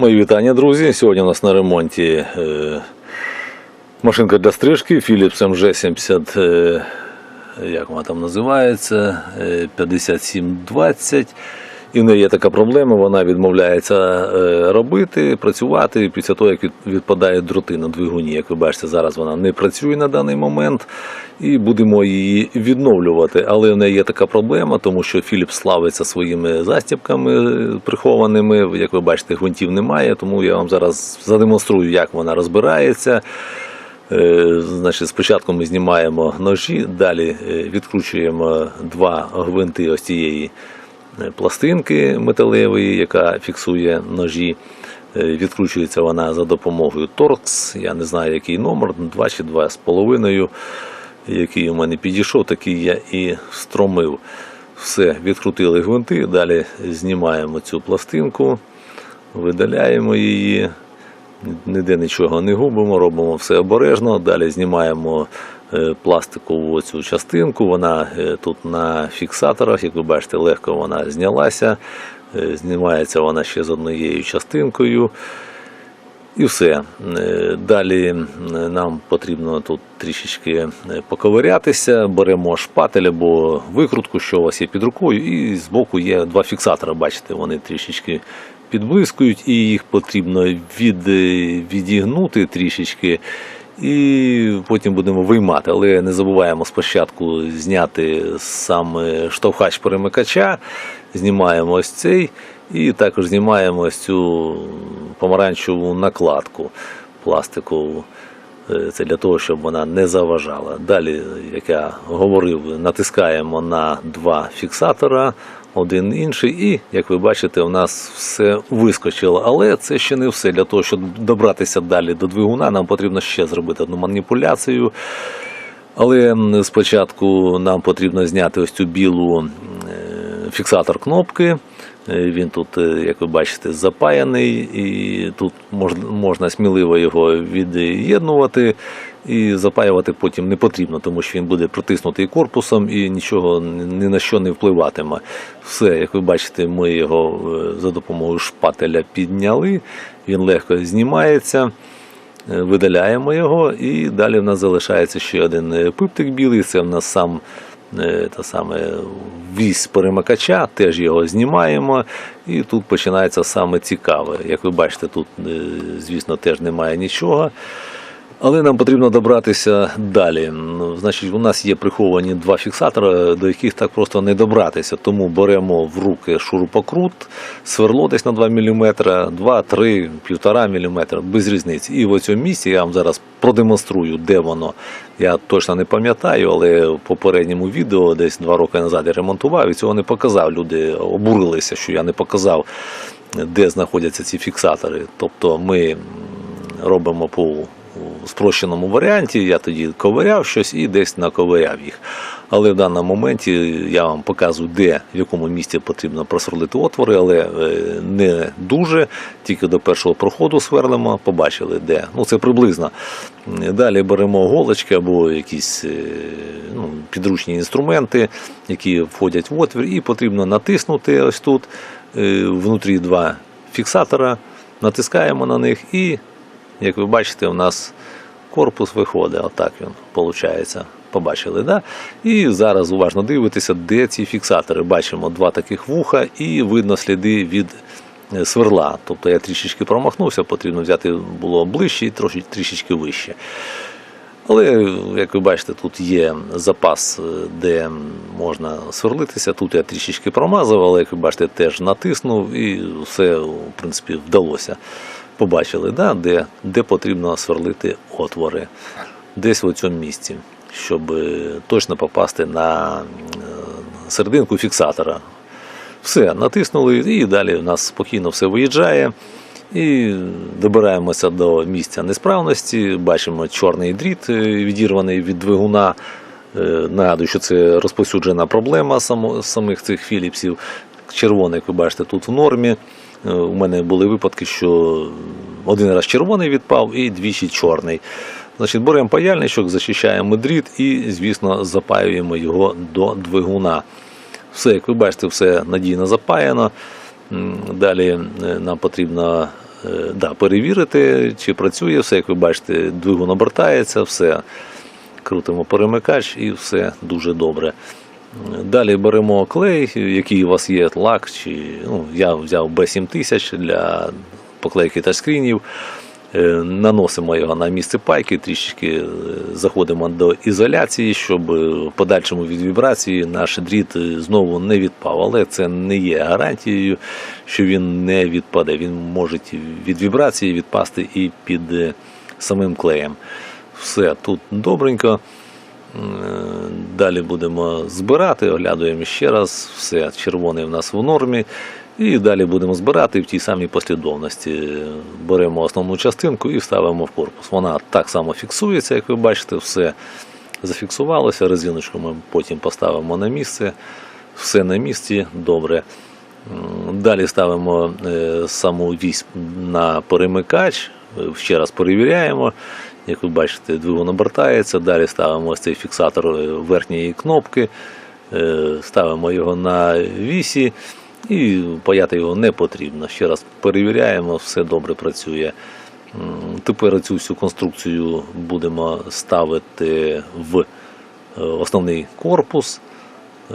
Мої вітання, друзі. Сьогодні у нас на ремонті е, машинка для стрижки Philips MG70, е, як вона там називається, е, 5720. І в неї є така проблема, вона відмовляється е, робити, працювати після того, як відпадає дроти на двигуні. Як ви бачите, зараз вона не працює на даний момент і будемо її відновлювати. Але в неї є така проблема, тому що Philips славиться своїми застібками е, прихованими. Як ви бачите, гвинтів немає, тому я вам зараз задемонструю, як вона розбирається. Е, Значить, спочатку ми знімаємо ножі, далі відкручуємо два гвинти ось цієї пластинки металевої, яка фіксує ножі. Е, Відкручується вона за допомогою торкс. Я не знаю, який номер, 2 чи 2,5, який у мене підійшов, такий я і стромив. Все, відкрутили гвинти, далі знімаємо цю пластинку, видаляємо її. Ніде нічого не губимо, робимо все обережно. Далі знімаємо е, пластикову цю частинку. Вона е, тут на фіксаторах, як ви бачите, легко вона знялася. Е, Знімається вона ще з однією частинкою. І все. Е, Далі е, нам потрібно тут трішечки е, поковирятися. Беремо шпатель або викрутку, що у вас є під рукою, і збоку є два фіксатора. Бачите, вони трішечки підблискують, і їх потрібно від, е, відігнути трішечки. І потім будемо виймати. Але не забуваємо спочатку зняти сам е, штовхач перемикача, знімаємо ось цей, і також знімаємо ось цю помаранчеву накладку пластикову. Е, Це для того, щоб вона не заважала. Далі, як я говорив, натискаємо на два фіксатора, один інший, і, як ви бачите, у нас все вискочило. Але це ще не все. Для того, щоб добратися далі до двигуна, нам потрібно ще зробити одну маніпуляцію. Але спочатку нам потрібно зняти ось цю білу фіксатор кнопки. Е, Він тут, е, як ви бачите, запаяний, і тут можна, сміливо його від'єднувати. І запаювати потім не потрібно, тому що він буде протиснутий корпусом і нічого ні на що не впливатиме. Все, як ви бачите, ми його е, за допомогою шпателя підняли, він легко знімається. Видаляємо його, і далі в нас залишається ще один пиптик білий. Це в нас сам та саме вісь перемикача, теж його знімаємо, і тут починається саме цікаве. Як ви бачите, тут, е, звісно, теж немає нічого. Але нам потрібно добратися далі. Ну, Значить, у нас є приховані два фіксатори, до яких так просто не добратися. Тому беремо в руки шурупокрут, сверло десь на 2 мм, 2, 3, 1,5 мм, без різниці. І в цьому місці я вам зараз продемонструю, де воно. Я точно не пам'ятаю, але в попередньому відео десь два роки назад я ремонтував і цього не показав. Люди обурилися, що я не показав, де знаходяться ці фіксатори. Тобто ми робимо по спрощеному варіанті. Я тоді ковиряв щось і десь наковиряв їх. Але в даному моменті я вам показую, де в якому місці потрібно просверлити отвори, але е, не дуже. Тільки до першого проходу сверлимо, побачили де. Ну це приблизно. Далі беремо голочки або якісь е, ну, підручні інструменти, які входять в отвір, і потрібно натиснути ось тут е, внутрі два фіксатора, натискаємо на них і як ви бачите, у нас корпус виходить, отак він виходить. Побачили, да? І зараз уважно дивитеся, де ці фіксатори. Бачимо два таких вуха і видно сліди від е, сверла. Тобто я трішечки промахнувся, потрібно взяти було ближче і трошки трішечки вище. Але, як ви бачите, тут є запас, е, де можна сверлитися. Тут я трішечки промазав, але як ви бачите, теж натиснув і все, в принципі, вдалося. Побачили, да? де, де потрібно сверлити отвори. Десь в цьому місці, щоб е, точно попасти на е, серединку фіксатора. Все, натиснули, і далі у нас спокійно все виїжджає. І добираємося до місця несправності. Бачимо чорний дріт, е, відірваний від двигуна. Нагадую, що це розповсюджена проблема самих цих філіпсів. Червоний, як ви бачите, тут в нормі. Е, У мене були випадки, що один раз червоний відпав і двічі чорний. Значить, беремо паяльничок, зачищаємо дріт і, звісно, запаюємо його до двигуна. Все, як ви бачите, все надійно запаяно. Далі е, нам потрібно е, да, перевірити, чи працює все. Як ви бачите, двигун обертається, все. Крутимо перемикач і все дуже добре. Далі беремо клей, який у вас є, лак, чи ну, я взяв B7000 для поклейки тачскрінів. Е, Наносимо його на місце пайки, трішечки е, заходимо до ізоляції, щоб в подальшому від вібрації наш дріт е, знову не відпав. Але це не є гарантією, що він не відпаде. Він може від вібрації відпасти і під самим клеєм. Все тут добренько. Е, Далі будемо збирати, оглядуємо ще раз. Все, червоний в нас в нормі. І далі будемо збирати в тій самій послідовності. Беремо основну частинку і ставимо в корпус. Вона так само фіксується, як ви бачите, все зафіксувалося. Резиночку ми потім поставимо на місце. Все на місці, добре. Далі ставимо е, саму вісь на перемикач, е, ще раз перевіряємо. Як ви бачите, двигун обертається. Далі ставимо ось цей фіксатор верхньої кнопки, е, ставимо його на вісі і паяти його не потрібно. Ще раз перевіряємо, все добре працює. Тепер цю всю конструкцію будемо ставити в е, основний корпус. Е,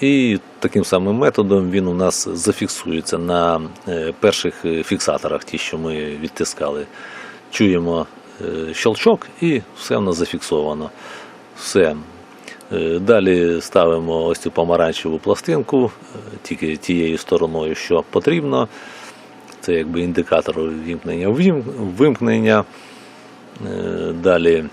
І таким самим методом він у нас зафіксується на перших фіксаторах, ті, що ми відтискали. Чуємо щелчок і все в нас зафіксовано. Все. Е, Далі ставимо ось цю помаранчеву пластинку, е, тільки тією стороною, що потрібно. Це якби індикатор вимкнення вимкнення. Е, Далі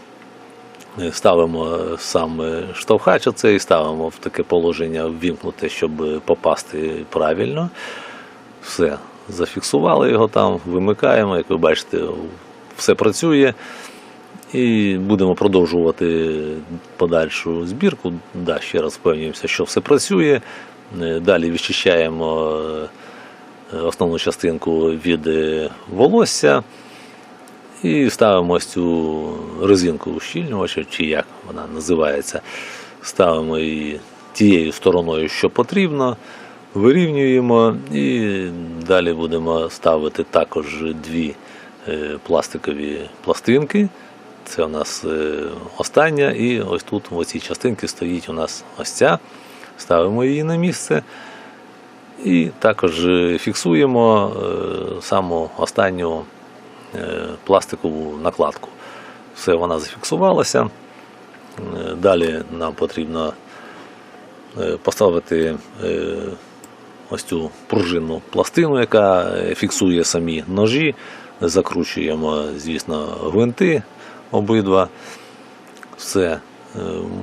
е, ставимо сам е, штовхач оцей, ставимо в таке положення ввімкнуте, щоб е, попасти правильно. Все, зафіксували його там, вимикаємо, як ви бачите, все працює. І будемо продовжувати подальшу збірку. Да, ще раз впевнюємося, що все працює. Е, Далі відчищаємо е, основну частинку від е, волосся і ставимо цю резинку ущільнювача, чи як вона називається. Ставимо її тією стороною, що потрібно, вирівнюємо і далі будемо ставити також дві пластикові пластинки. Це у нас е, остання, і ось тут в цій частинці стоїть у нас ось ця. Ставимо її на місце. І також е, фіксуємо е, саму останню е, пластикову накладку. Все, вона зафіксувалася. Е, Далі нам потрібно е, поставити е, ось цю пружинну пластину, яка е, фіксує самі ножі. Закручуємо, звісно, гвинти обидва. Все, е,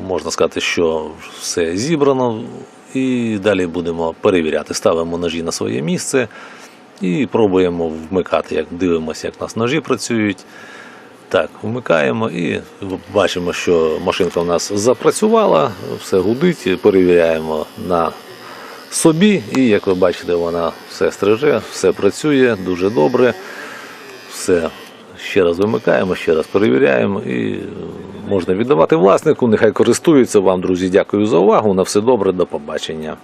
можна сказати, що все зібрано. І далі будемо перевіряти. Ставимо ножі на своє місце і пробуємо вмикати, як дивимося, як у нас ножі працюють. Так, вмикаємо і бачимо, що машинка у нас запрацювала, все гудить, перевіряємо на собі, і як ви бачите, вона все стриже, все працює дуже добре. Все ще раз вимикаємо, ще раз перевіряємо і е, можна віддавати власнику. Нехай користується вам, друзі. Дякую за увагу. На все добре, до побачення.